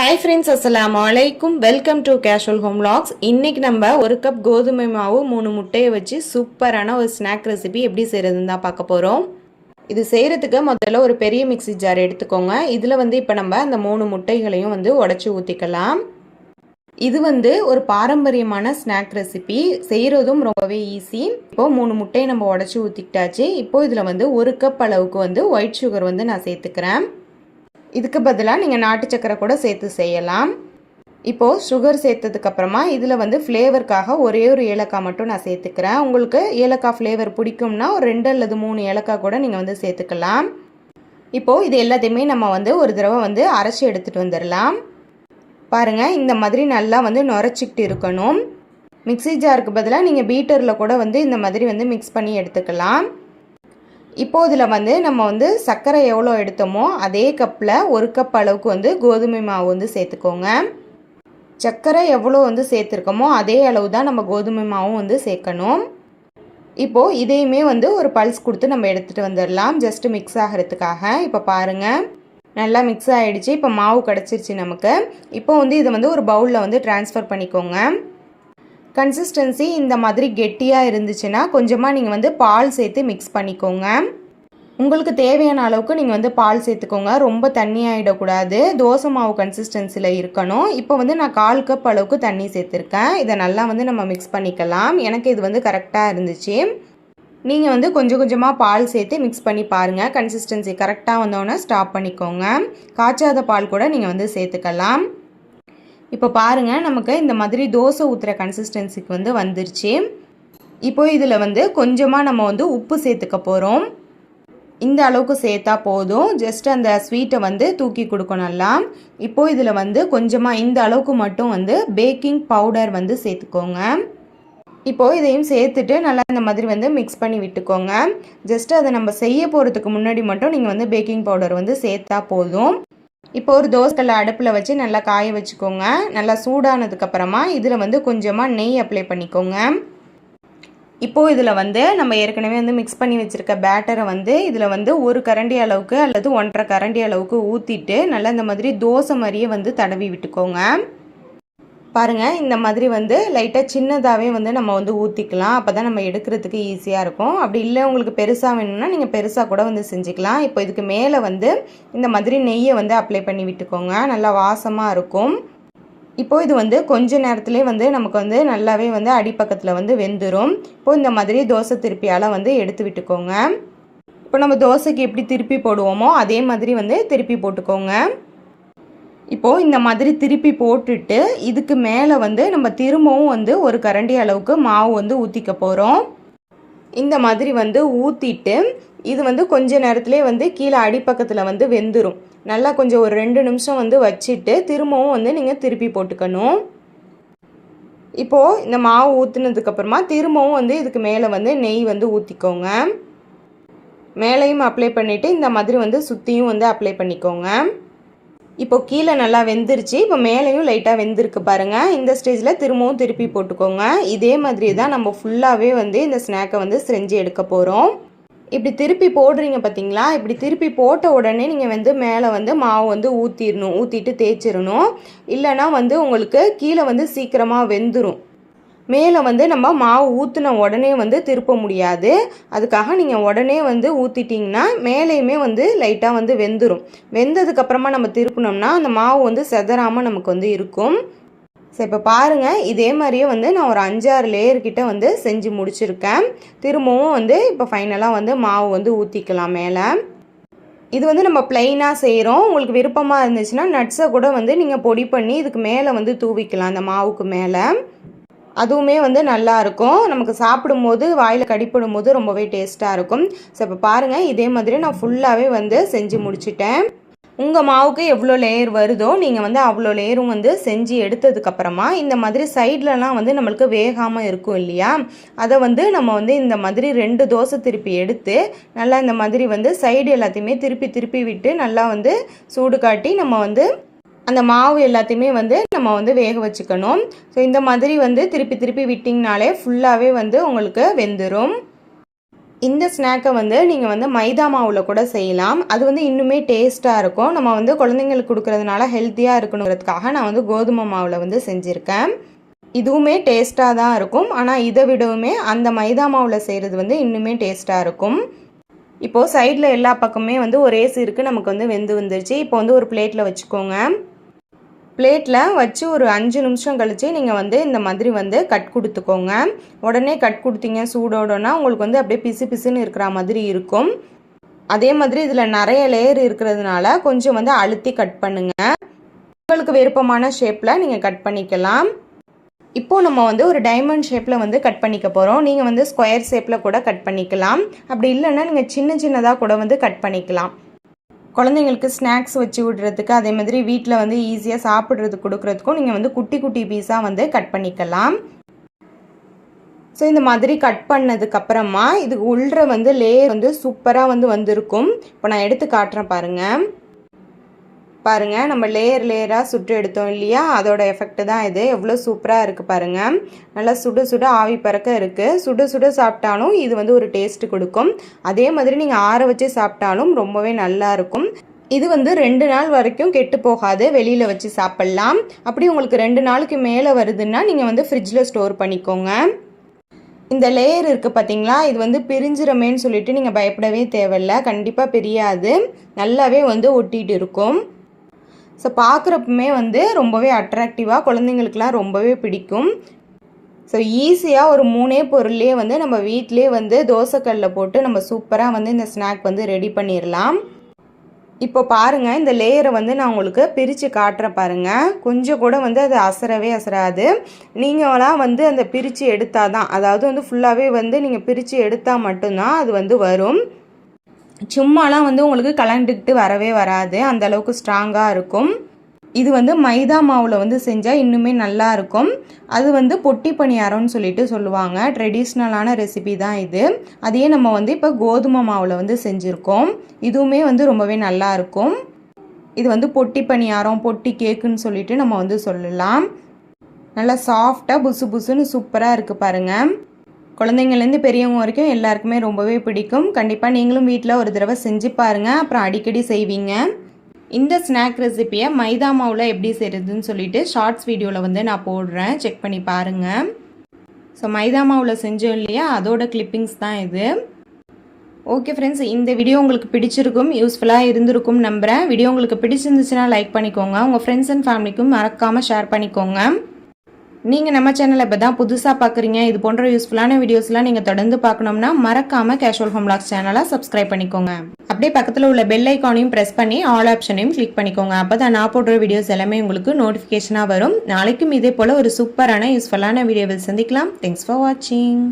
Hi friends அஸ்லாம் வலைக்கும் welcome to casual home logs இன்றைக்கி நம்ம ஒரு கப் கோதுமை மாவு மூணு முட்டையை வச்சு சூப்பரான ஒரு ஸ்நாக் ரெசிபி எப்படி செய்கிறதுன்னு தான் பார்க்க போகிறோம் இது செய்கிறதுக்கு முதல்ல ஒரு பெரிய மிக்ஸி ஜார் எடுத்துக்கோங்க. இதில் வந்து இப்போ நம்ம அந்த மூணு முட்டைகளையும் வந்து உடச்சி ஊற்றிக்கலாம் இது வந்து ஒரு பாரம்பரியமான ஸ்நாக் ரெசிபி செய்கிறதும் ரொம்பவே ஈஸி இப்போது மூணு முட்டையை நம்ம உடச்சி ஊற்றிக்கிட்டாச்சு இப்போது இதில் வந்து ஒரு கப் அளவுக்கு வந்து ஒயிட் சுகர் வந்து நான் சேர்த்துக்கிறேன். இதுக்கு பதிலாக நீங்கள் நாட்டு சக்கரை கூட சேர்த்து செய்யலாம். இப்போது சுகர் சேர்த்ததுக்கப்புறமா இதில் வந்து ஃப்ளேவருக்காக ஒரே ஒரு ஏலக்காய் மட்டும் நான் சேர்த்துக்கிறேன். உங்களுக்கு ஏலக்காய் ஃப்ளேவர் பிடிக்கும்னா ஒரு ரெண்டு அல்லது மூணு ஏலக்காய் கூட நீங்கள் வந்து சேர்த்துக்கலாம். இப்போது இது எல்லாத்தையுமே நம்ம வந்து ஒரு தடவை வந்து அரைச்சி எடுத்துகிட்டு வந்துடலாம். பாருங்கள் இந்த மாதிரி நல்லா வந்து நுரைச்சிக்கிட்டு இருக்கணும். மிக்ஸி ஜாருக்கு பதிலாக நீங்கள் பீட்டரில் கூட வந்து இந்த மாதிரி வந்து மிக்ஸ் பண்ணி எடுத்துக்கலாம். இப்போ இதில் வந்து நம்ம வந்து சர்க்கரை எவ்வளோ எடுத்தோமோ அதே கப்பில் ஒரு கப் அளவுக்கு வந்து கோதுமை மாவு வந்து சேர்த்துக்கோங்க. சர்க்கரை எவ்வளோ வந்து சேர்த்துருக்கோமோ அதே அளவு தான் நம்ம கோதுமை மாவும் வந்து சேர்க்கணும். இப்போது இதையுமே வந்து ஒரு பல்ஸ் கொடுத்து நம்ம எடுத்துகிட்டு வந்துடலாம். ஜஸ்ட்டு மிக்ஸ் ஆகிறதுக்காக. இப்போ பாருங்கள் நல்லா மிக்ஸ் ஆகிடுச்சு இப்போ மாவு கிடச்சிருச்சு நமக்கு. இப்போ வந்து இதை வந்து ஒரு பவுலில் வந்து ட்ரான்ஸ்ஃபர் பண்ணிக்கோங்க. கன்சிஸ்டன்சி இந்த மாதிரி கெட்டியாக இருந்துச்சுன்னா கொஞ்சமாக நீங்கள் வந்து பால் சேர்த்து மிக்ஸ் பண்ணிக்கோங்க. உங்களுக்கு தேவையான அளவுக்கு நீங்கள் வந்து பால் சேர்த்துக்கோங்க. ரொம்ப தண்ணி ஆகிடக்கூடாது தோசை மாவு கன்சிஸ்டன்சியில் இருக்கணும். இப்போ வந்து நான் கால் கப் அளவுக்கு தண்ணி சேர்த்துருக்கேன். இதை நல்லா வந்து நம்ம மிக்ஸ் பண்ணிக்கலாம். எனக்கு இது வந்து கரெக்டாக இருந்துச்சு. நீங்கள் வந்து கொஞ்சம் கொஞ்சமாக பால் சேர்த்து மிக்ஸ் பண்ணி பாருங்கள் கன்சிஸ்டன்சி கரெக்டாக வந்தோடனே ஸ்டாப் பண்ணிக்கோங்க. காய்ச்சாத பால் கூட நீங்கள் வந்து சேர்த்துக்கலாம். இப்போ பாருங்கள் நமக்கு இந்த மாதிரி தோசை ஊற்றுற கன்சிஸ்டன்சிக்கு வந்து வந்துருச்சு. இப்போ இதில் வந்து கொஞ்சமாக நம்ம வந்து உப்பு சேர்த்துக்க போகிறோம் இந்த அளவுக்கு சேர்த்தா போதும். ஜஸ்ட் அந்த ஸ்வீட்டை வந்து தூக்கி கொடுக்கணும்லாம் இப்போ இதில் வந்து கொஞ்சமாக இந்த அளவுக்கு மட்டும் வந்து பேக்கிங் பவுடர் வந்து சேர்த்துக்கோங்க. இப்போது இதையும் சேர்த்துட்டு நல்லா இந்த மாதிரி வந்து மிக்ஸ் பண்ணி விட்டுக்கோங்க. ஜஸ்ட் அதை நம்ம செய்ய போகிறதுக்கு முன்னாடி மட்டும் நீங்கள் வந்து பேக்கிங் பவுடர் வந்து சேர்த்தா போதும். இப்போ ஒரு தோசைக்கல்லை அடுப்பில் வச்சு நல்லா காய வச்சுக்கோங்க. நல்லா சூடானதுக்கப்புறமா இதில் வந்து கொஞ்சமாக நெய் அப்ளை பண்ணிக்கோங்க. இப்போது இதில் வந்து நம்ம ஏற்கனவே வந்து மிக்ஸ் பண்ணி வச்சுருக்க பேட்டரை வந்து இதில் வந்து ஒரு கரண்டி அளவுக்கு அல்லது ஒன்றரை கரண்டி அளவுக்கு ஊற்றிட்டு நல்லா இந்த மாதிரி தோசை மாதிரியே வந்து தடவி விட்டுக்கோங்க. பாருங்கள் இந்த மாதிரி வந்து லைட்டாக சின்னதாகவே வந்து நம்ம வந்து ஊற்றிக்கலாம் அப்போ தான் நம்ம எடுக்கிறதுக்கு ஈஸியாக இருக்கும். அப்படி இல்லை உங்களுக்கு பெருசாக வேணும்னா நீங்கள் பெருசாக கூட வந்து செஞ்சுக்கலாம். இப்போ இதுக்கு மேலே வந்து இந்த மாதிரி நெய்யை வந்து அப்ளை பண்ணி விட்டுக்கோங்க. நல்லா வாசமாக இருக்கும். இப்போது இது வந்து கொஞ்ச நேரத்துலேயே வந்து நமக்கு வந்து நல்லாவே வந்து அடிப்பக்கத்தில் வந்து வெந்துடும் இப்போது இந்த மாதிரி தோசை திருப்பியால் வந்து எடுத்து விட்டுக்கோங்க. இப்போ நம்ம தோசைக்கு எப்படி திருப்பி போடுவோமோ அதே மாதிரி வந்து திருப்பி போட்டுக்கோங்க. இப்போது இந்த மாதிரி திருப்பி போட்டுட்டு இதுக்கு மேலே வந்து நம்ம திரும்பவும் வந்து ஒரு கரண்டி அளவுக்கு மாவு வந்து ஊற்றிக்க போகிறோம் இந்த மாதிரி வந்து ஊற்றிட்டு இது வந்து கொஞ்ச நேரத்துலேயே வந்து கீழே அடிப்பக்கத்தில் வந்து வெந்துடும் நல்லா கொஞ்சம் ஒரு ரெண்டு நிமிஷம் வந்து வச்சுட்டு திரும்பவும் வந்து நீங்கள் திருப்பி போட்டுக்கணும். இப்போது இந்த மாவு ஊற்றுனதுக்கப்புறமா திரும்பவும் வந்து இதுக்கு மேலே வந்து நெய் வந்து ஊற்றிக்கோங்க மேலேயும் அப்ளை பண்ணிவிட்டு இந்த மாதிரி வந்து சுற்றியும் வந்து அப்ளை பண்ணிக்கோங்க. இப்போ கீழே நல்லா வெந்துருச்சு. இப்போ மேலேயும் லைட்டாக வெந்திருக்கு பாருங்கள் இந்த ஸ்டேஜில் திரும்பவும் திருப்பி போட்டுக்கோங்க. இதே மாதிரி தான் நம்ம ஃபுல்லாகவே வந்து இந்த ஸ்நாக்கை வந்து செஞ்சு எடுக்க போகிறோம் இப்படி திருப்பி போடுறீங்க பார்த்தீங்களா இப்படி திருப்பி போட்ட உடனே நீங்கள் வந்து மேலே வந்து மாவு வந்து ஊற்றிடணும் ஊற்றிட்டு தேய்ச்சிடணும் இல்லைனா வந்து உங்களுக்கு கீழே வந்து சீக்கிரமாக வெந்துடும் மேலே வந்து நம்ம மாவு ஊற்றின உடனே வந்து திருப்ப முடியாது. அதுக்காக நீங்கள் உடனே வந்து ஊற்றிட்டிங்கன்னா மேலேயுமே வந்து லைட்டாக வந்து வெந்துடும் வெந்ததுக்கப்புறமா நம்ம திருப்பினோம்னா அந்த மாவு வந்து செதறாமல் நமக்கு வந்து இருக்கும். சரி இப்போ பாருங்கள் இதே மாதிரியே வந்து நான் ஒரு அஞ்சாறு லேயர் கிட்ட வந்து செஞ்சு முடிச்சிருக்கேன். திரும்பவும் வந்து இப்போ ஃபைனலாக வந்து மாவு வந்து ஊற்றிக்கலாம் மேலே. இது வந்து நம்ம பிளெயினாக செய்கிறோம் உங்களுக்கு விருப்பமாக இருந்துச்சுன்னா நட்ஸை கூட வந்து நீங்கள் பொடி பண்ணி இதுக்கு மேலே வந்து தூவிக்கலாம் அந்த மாவுக்கு மேலே. அதுவுமே வந்து நல்லா இருக்கும். நமக்கு சாப்பிடும்போது வாயில் கடிப்படும் போது ரொம்பவே டேஸ்ட்டாக இருக்கும். ஸோ இப்போ பாருங்கள் இதே மாதிரி நான் ஃபுல்லாகவே வந்து செஞ்சு முடிச்சிட்டேன். உங்கள் மாவுக்கு எவ்வளோ லேயர் வருதோ நீங்கள் வந்து அவ்வளோ லேயரும் வந்து செஞ்சு எடுத்ததுக்கப்புறமா இந்த மாதிரி சைட்லலாம் வந்து நம்மளுக்கு வேகாமல் இருக்கும் இல்லையா? அதை வந்து நம்ம வந்து இந்த மாதிரி ரெண்டு தோசை திருப்பி எடுத்து நல்லா இந்த மாதிரி வந்து சைடு எல்லாத்தையுமே திருப்பி திருப்பி விட்டு நல்லா வந்து சூடு காட்டி நம்ம வந்து அந்த மாவு எல்லாத்தையுமே வந்து நம்ம வந்து வேக வச்சுக்கணும். ஸோ இந்த மாதிரி வந்து திருப்பி திருப்பி விட்டிங்கனாலே ஃபுல்லாகவே வந்து உங்களுக்கு வெந்துடும் இந்த ஸ்நாக்கை வந்து நீங்கள் வந்து மைதா மாவில் கூட செய்யலாம். அது வந்து இன்னுமே டேஸ்ட்டாக இருக்கும். நம்ம வந்து குழந்தைங்களுக்கு கொடுக்கறதுனால ஹெல்த்தியாக இருக்கணுங்கிறதுக்காக நான் வந்து கோதுமை மாவில் வந்து செஞ்சுருக்கேன். இதுவுமே டேஸ்ட்டாக தான் இருக்கும். ஆனால் இதை விடவுமே அந்த மைதா மாவில் செய்கிறது வந்து இன்னுமே டேஸ்ட்டாக இருக்கும். இப்போது சைடில் எல்லா பக்கமே வந்து ஒரே சீருக்கு நமக்கு வந்து வெந்து வந்துருச்சு. இப்போ வந்து ஒரு பிளேட்டில் வச்சுக்கோங்க. பிளேட்டில் வச்சு ஒரு அஞ்சு நிமிஷம் கழித்து நீங்கள் வந்து இந்த மாதிரி வந்து கட் கொடுத்துக்கோங்க. உடனே கட் கொடுத்தீங்க சூடோடனா உங்களுக்கு வந்து அப்படியே பிசு பிசுன்னு இருக்கிற மாதிரி இருக்கும். அதே மாதிரி இதில் நிறைய லேயர் இருக்கிறதுனால கொஞ்சம் வந்து அழுத்தி கட் பண்ணுங்கள் உங்களுக்கு விருப்பமான ஷேப்பில் நீங்கள் கட் பண்ணிக்கலாம். இப்போது நம்ம வந்து ஒரு டைமண்ட் ஷேப்பில் வந்து கட் பண்ணிக்க போகிறோம் நீங்கள் வந்து ஸ்கொயர் ஷேப்பில் கூட கட் பண்ணிக்கலாம். அப்படி இல்லைன்னா நீங்கள் சின்ன சின்னதாக கூட வந்து கட் பண்ணிக்கலாம். குழந்தைங்களுக்கு ஸ்நாக்ஸ் வச்சு விடுறதுக்கு அதே மாதிரி வீட்டில் வந்து ஈஸியாக சாப்பிட்றதுக்கு கொடுக்குறதுக்கும் நீங்கள் வந்து குட்டி குட்டி பீஸாக வந்து கட் பண்ணிக்கலாம். ஸோ இந்த மாதிரி கட் பண்ணதுக்கப்புறமா இதுக்கு உள்ள வந்து லேயர் வந்து சூப்பராக வந்து வந்திருக்கும். இப்போ நான் எடுத்து காட்டுறேன் பாருங்கள் பாருங்கள் நம்ம லேயர் லேயராக சுட்டு எடுத்தோம் இல்லையா? அதோட எஃபெக்ட் தான் இது. எவ்வளோ சூப்பராக இருக்குது பாருங்கள் நல்லா சுட சுட ஆவி பறக்க இருக்குது சுட சுட சாப்பிட்டாலும் இது வந்து ஒரு டேஸ்ட் கொடுக்கும். அதே மாதிரி நீங்கள் ஆற வச்சு சாப்பிட்டாலும் ரொம்பவே நல்லாயிருக்கும் இது வந்து ரெண்டு நாள் வரைக்கும் கெட்டு போகாது. வெளியில் வச்சு சாப்பிட்லாம். அப்படி உங்களுக்கு ரெண்டு நாளுக்கு மேலே வருதுன்னா நீங்கள் வந்து ஃப்ரிட்ஜில் ஸ்டோர் பண்ணிக்கோங்க. இந்த லேயர் இருக்குது பார்த்தீங்களா இது வந்து பிரிஞ்சிரமேன்னு சொல்லிட்டு நீங்கள் பயப்படவே தேவையில்ல. கண்டிப்பாக பிரியாது. நல்லாவே வந்து ஒட்டிகிட்டு இருக்கும். ஸோ பார்க்குறப்பமே வந்து ரொம்பவே அட்ராக்டிவாக குழந்தைங்களுக்குலாம் ரொம்பவே பிடிக்கும். ஸோ ஈஸியாக ஒரு மூணே பொருள்லேயே வந்து நம்ம வீட்டிலே வந்து தோசைக்கல்லில் போட்டு நம்ம சூப்பராக வந்து இந்த ஸ்நாக் வந்து ரெடி பண்ணிடலாம் இப்போ பாருங்கள் இந்த லேயரை வந்து நான் உங்களுக்கு பிரித்து காட்டுறேன் பாருங்கள் கொஞ்சம் கூட வந்து அது அசரவே அசராது. நீங்களாம் வந்து அந்த பிரித்து எடுத்தால் தான் அதாவது வந்து ஃபுல்லாகவே வந்து நீங்கள் பிரித்து எடுத்தால் மட்டும்தான் அது வந்து வரும். சும்மாலாம் வந்து உங்களுக்கு கலந்துக்கிட்டு வரவே வராது. அந்த அளவுக்கு ஸ்ட்ராங்காக இருக்கும். இது வந்து மைதா மாவில் வந்து செஞ்சால் இன்னுமே நல்லா இருக்கும். அது வந்து பொட்டி பணியாரம்னு சொல்லிட்டு சொல்லுவாங்க. ட்ரெடிஷ்னலான ரெசிபி தான் இது. அதையே நம்ம வந்து இப்போ கோதுமை மாவில் வந்து செஞ்சுருக்கோம். இதுவுமே வந்து ரொம்பவே நல்லா இருக்கும். இது வந்து பொட்டி பணியாரம் பொட்டி கேக்குன்னு சொல்லிட்டு நம்ம வந்து சொல்லலாம். நல்லா சாஃப்டாக புசு புசுன்னு சூப்பராக இருக்குது பாருங்கள் குழந்தைங்கள்லேருந்து பெரியவங்க வரைக்கும் எல்லாருக்குமே ரொம்பவே பிடிக்கும். கண்டிப்பாக நீங்களும் வீட்டில் ஒரு தடவை செஞ்சு பாருங்கள் அப்புறம் அடிக்கடி செய்வீங்க. இந்த ஸ்நாக் ரெசிப்பியை மைதா மாவில் எப்படி செய்கிறதுன்னு சொல்லிட்டு ஷார்ட்ஸ் வீடியோவில் வந்து நான் போடுறேன். செக் பண்ணி பாருங்கள் ஸோ மைதா மாவில் செஞ்சோம் இல்லையா? அதோட கிளிப்பிங்ஸ் தான் இது. ஓகே ஃப்ரெண்ட்ஸ் இந்த வீடியோ உங்களுக்கு பிடிச்சிருக்கும் யூஸ்ஃபுல்லாக இருந்திருக்கும் நம்புகிறேன் வீடியோ உங்களுக்கு பிடிச்சிருந்துச்சுன்னா லைக் பண்ணிக்கோங்க. உங்கள் ஃப்ரெண்ட்ஸ் அண்ட் ஃபேமிலிக்கும் மறக்காமல் ஷேர் பண்ணிக்கோங்க. நீங்கள் நம்ம சேனலை இப்போ தான் புதுசாக பார்க்குறீங்க இது போன்ற யூஸ்ஃபுல்லான வீடியோஸ்லாம் நீங்கள் தொடர்ந்து பார்க்கணும்னா மறக்காமல் கேஷுவல் ஹோம் லாக்ஸ் சேனலை சப்ஸ்கிரைப் பண்ணிக்கோங்க. அப்படியே பக்கத்தில் உள்ள பெல் ஐக்கானையும் ப்ரெஸ் பண்ணி ஆல் ஆப்ஷனையும் கிளிக் பண்ணிக்கோங்க. அப்போ தான் நான் போடுற வீடியோஸ் எல்லாமே உங்களுக்கு நோட்டிஃபிகேஷனாக வரும். நாளைக்கும் இதே போல் ஒரு சூப்பரான யூஸ்ஃபுல்லான வீடியோவில் சந்திக்கலாம். தேங்க்ஸ் ஃபார் வாட்சிங்